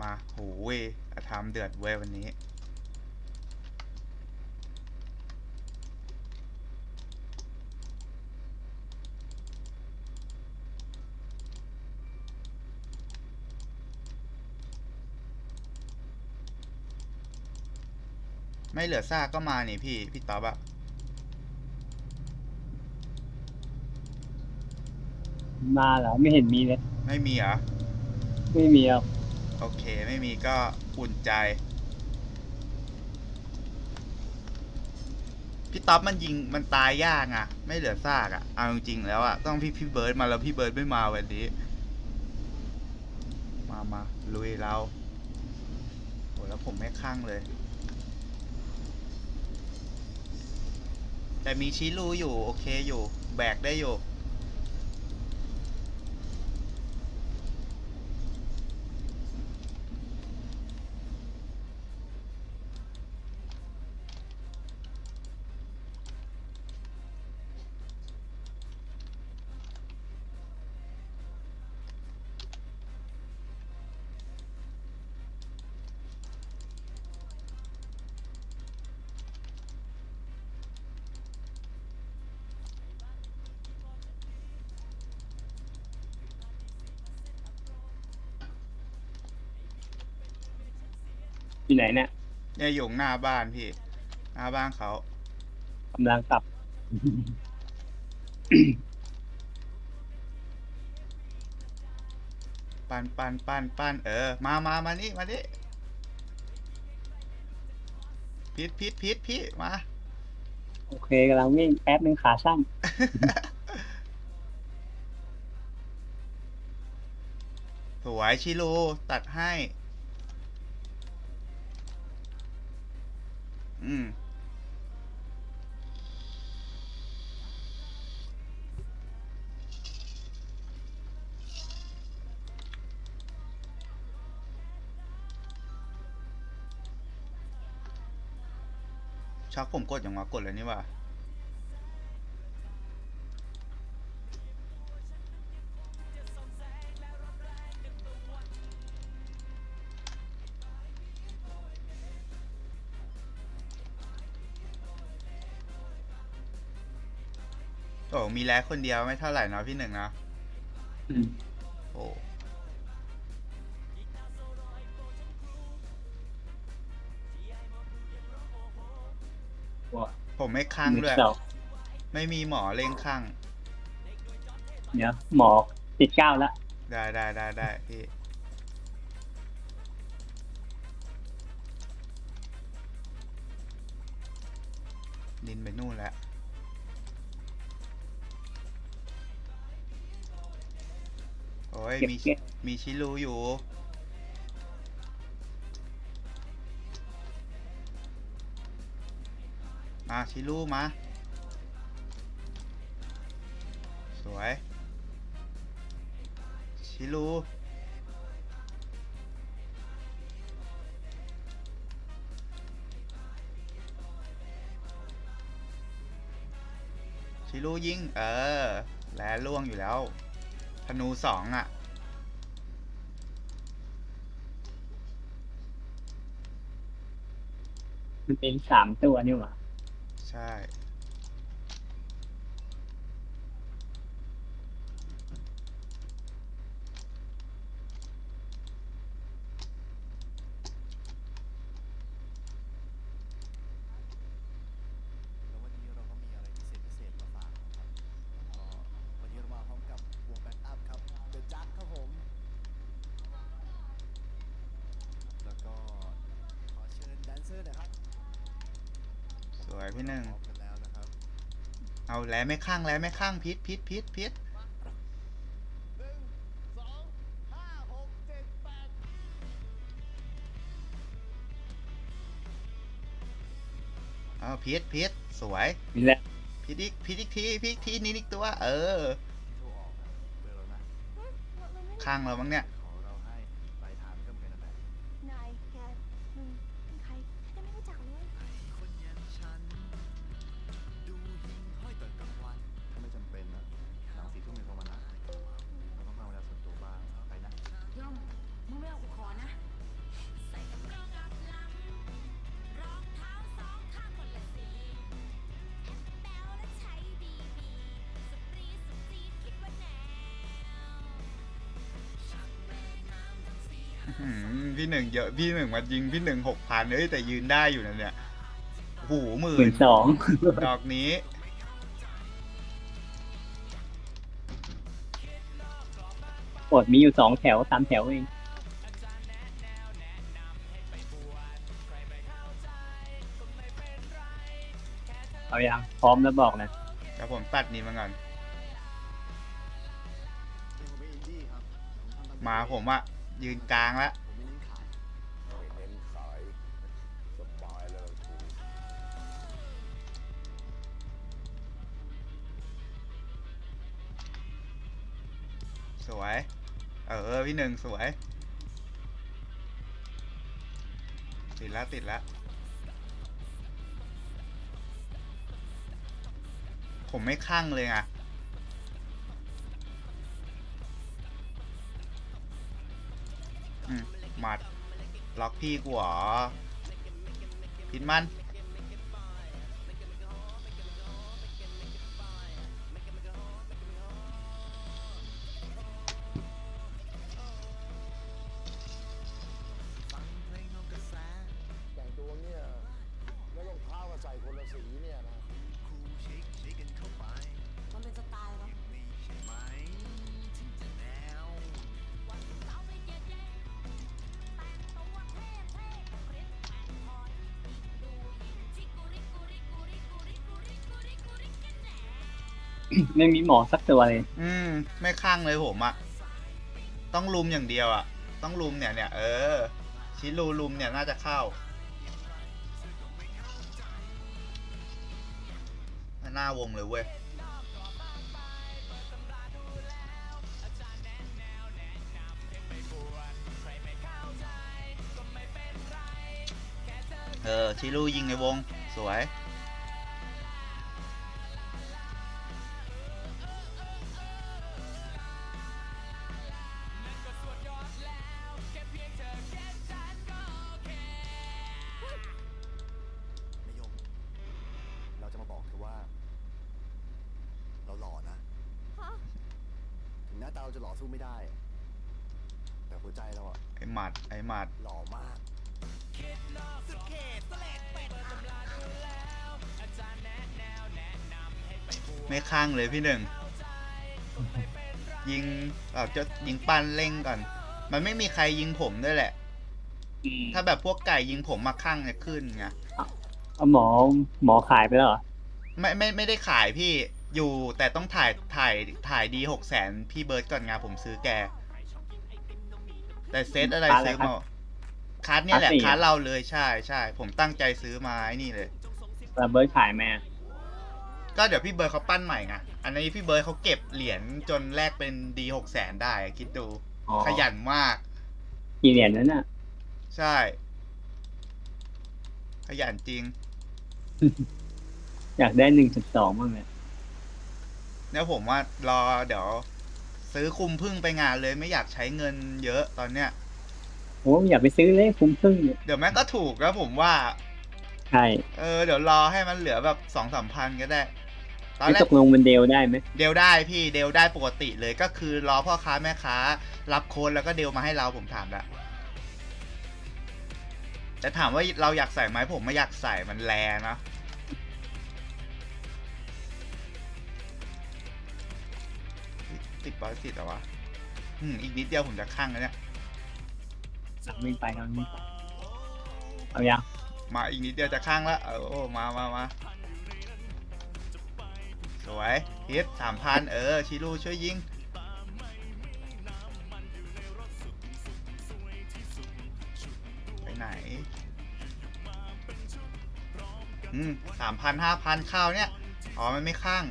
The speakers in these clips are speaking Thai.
มาโหยอาทามเดือดเว้ยวันนี้ ไม่เหลือซากก็มานี่พี่ พี่ต๊อบอะมาเหรอไม่เห็นมีเลย ไม่มีเหรอ ไม่มีอะ โอเคไม่มีก็อุ่นใจ พี่ต๊อบมันยิงมันตายยากอะไม่เหลือซากอะเอาจริงๆแล้วอะต้องพี่พี่เบิร์ดมาแล้วพี่เบิร์ดไม่มาวันนี้ มามาลุยเราโหแล้วผมไม่ข้างเลย แต่มีชิลูอยู่ โอเคอยู่ แบกได้อยู่ อยู่ไหนเนี่ยเนี่ยอยู่หน้าบ้านพี่ หน้าบ้านเขากำลังกลับ ปันปันปันปันเออ มามามานี่มานี่พิษพิษพิษพี่มา โอเคกำลังวิ่งแป๊บนึงขาสั้นสวยชิลูตัดให้ อืมชักผมกดอย่างวะกดเลยนี่ว่า อ้มีแลกคนเดียวไม่เท่าไหร่เนาะพี่หนึ่งเนาะอืมโอ้ว้าผมไม่ข้างด้วย เดี๋ยวไม่มีหมอเล่งข้าง เดี๋ยวหมอติดเก้าแล้วได้ได้ได้ได้พี่ ดินไปนู่นแล้ว อ้ยเก็บมีเก็บมีชิลูอยู่ มาชิลูมา สวย ชิลูชิลูยิง เออ แลล่วงอยู่แล้ว ธนูสองอะ มันเป็นสามตัวนี่หว่า ใช่ แล้ววันนี้เราก็มีอะไรพิเศษพิเศษมาฝากนะครับก็วันนี้เรามาพร้อมกับวงแบ็กอัพครับ The Jack ครับผม แล้วก็ขอเชิญแดนเซอร์หนะครับ ส วยพี่หนึ่งพร้อมกันแล้วนะครับเอาแลไม่ข้างแลไม่ข้างพิษพิษพิษพิษหนึ่งสองห้าหกเจ็ดแปดเอาพิษพิษสวยมีแล้วพิษอีกพิษอีกทีพิษอีกทีนี้อีกตัว เออที่โทรออกนะเบอร์เรานะข้างเราบ้างเนี่ย อื้อหือพี่หนึ่งเยอะพี่หนึ่งมายิงพี่หนึ่งหกพันเอ้ยแต่ยืนได้อยู่นะเนี่ยโอ้โหูหหมื่มื่นนสองดอกนี้กดมีอยู่สองแถวสามแถวเองเอายังพร้อมแล้วบอกนะเดี๋ยวผมตัดนี้มาก่อนนี่ผมเป็นอินดี้ครับผมทำตหมาผมอะ ยืนกลางแล้วเน้นขายสบายเลยกูสวย เออพี่หนึ่งสวย ติดแล้วติดแล้วผมไม่ข้างเลยอืม หมัดล็อกพี่กูเหรอพินมัน ไม่มีหมอสักตัวเลย อืม ไม่ข้างเลยผมอะต้องลุมอย่างเดียวอะต้องลุมเนี่ยเนี่ยเออ ชิลูลุมเนี่ยน่าจะเข้าหน้าวงเลยเว้ยเออชิลูยิงในวง สวย หน้าตาเราจะหล่อสู้ไม่ได้ แต่หัวใจเราอะไอหมัดไอหมัดหล่อมากไม่ข้างเลยพี่หนึ่ง ยิงแบบจะยิงปั้นเร่งก่อน มันไม่มีใครยิงผมด้วยแหละอืมถ้าแบบพวกไก่ยิงผมมาข้างเนี่ยขึ้นไงเอาหมอหมอขายไปแล้วเหรอ ไม่ไม่ไม่ได้ขายพี่ อยู่แต่ต้องถ่ายถ่ายถ่ายดีหกแสนพี่เบิร์ดก่อนไงผมซื้อแก แต่เซตอะไรคัสอะไรซื้อครับมาคัสเนี่ยแหละคัสสี่คัสเราเลยใช่ใช่ผมตั้งใจซื้อมาไอ้นี่เลยแล้วเบิร์ดขายไหมอะก็เดี๋ยวพี่เบิร์ดเขาปั้นใหม่ไงอันนี้พี่เบิร์ดเขาเก็บเหรียญจนแลกเป็นดีหกแสนได้อะคิดดูอ๋อขยันมาก กี่เหรียญนั้นน่ะ ใช่ ขยันจริง อยากได้หนึ่งจุดสองบ้างเลย เนี่ยผมว่ารอเดี๋ยว ซื้อคุมพึ่งไปงานเลยไม่อยากใช้เงินเยอะตอนเนี้ยโอ้อยากไปซื้อเลยคุ้มครึ่งเนี่ยเดี๋ยวแม่งก็ถูกแล้วผมว่า ใช่เออเดี๋ยวรอให้มันเหลือแบบสองสามพันก็ได้ ตอนไม่แรตกกลงมันเดลได้ไหมเดลได้พี่เดลได้ปกติเลยก็คือรอพ่อค้าแม่ค้า รับโค้ดแล้วก็เดลมาให้เราผมถามละแต่ถามว่าเราอยากใส่ไหมผมไม่อยากใส่มันแรงนะ ติดปรสิตเหรอวะอืมอีกนิดเดียวผมจะข้างแล้วเนี่ยหลังวิ่งไปหลังวิ่งไปเอายังมาอีกนิดเดียวจะข้างแล้วเออโอ้มามามาสวยฮิตสามพันเออชิลูช่วยยิงไปไหนอืมสามพันห้าพันข้าวเนี่ยอ๋อมันไม่ข้าง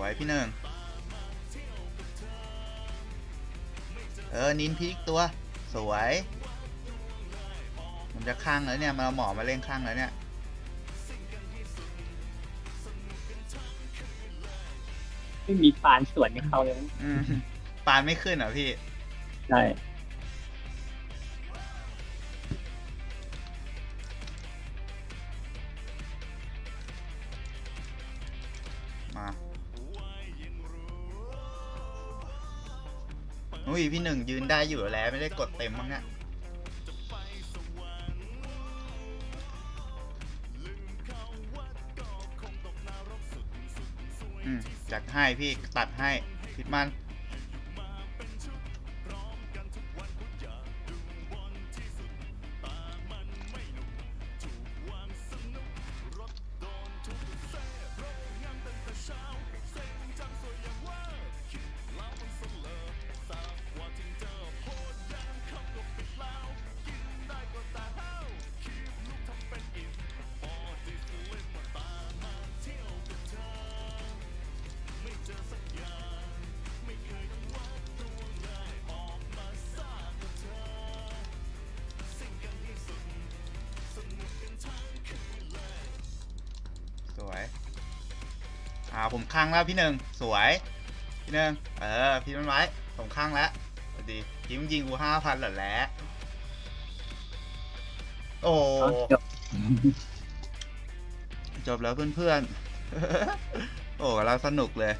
วยพี่หนึ่งเออ นินพีกตัว สวย มันจะข้างแล้วเนี่ย มาเอาหมอมาเล่นข้างแล้วเนี่ย ไม่มีฟานสวนกับเขาเลยอืมปานไม่ขึ้นเหรอพี่ ใช่ อุ้ยพี่หนึ่งยืนได้อยู่แล้วไม่ได้กดเต็มมั้งอืมจัดให้พี่ตัดให้พิดมัน ผมค้างแล้วพี่หนึ่งสวย พี่หนึ่งเออพี่มันไว้ผมค้างแล้วสวัสดียิงยิงกูห้าพันเหรอแล้วโอ้เอาจบจบแล้วเพื่อนๆโอ้กำลังสนุกเลย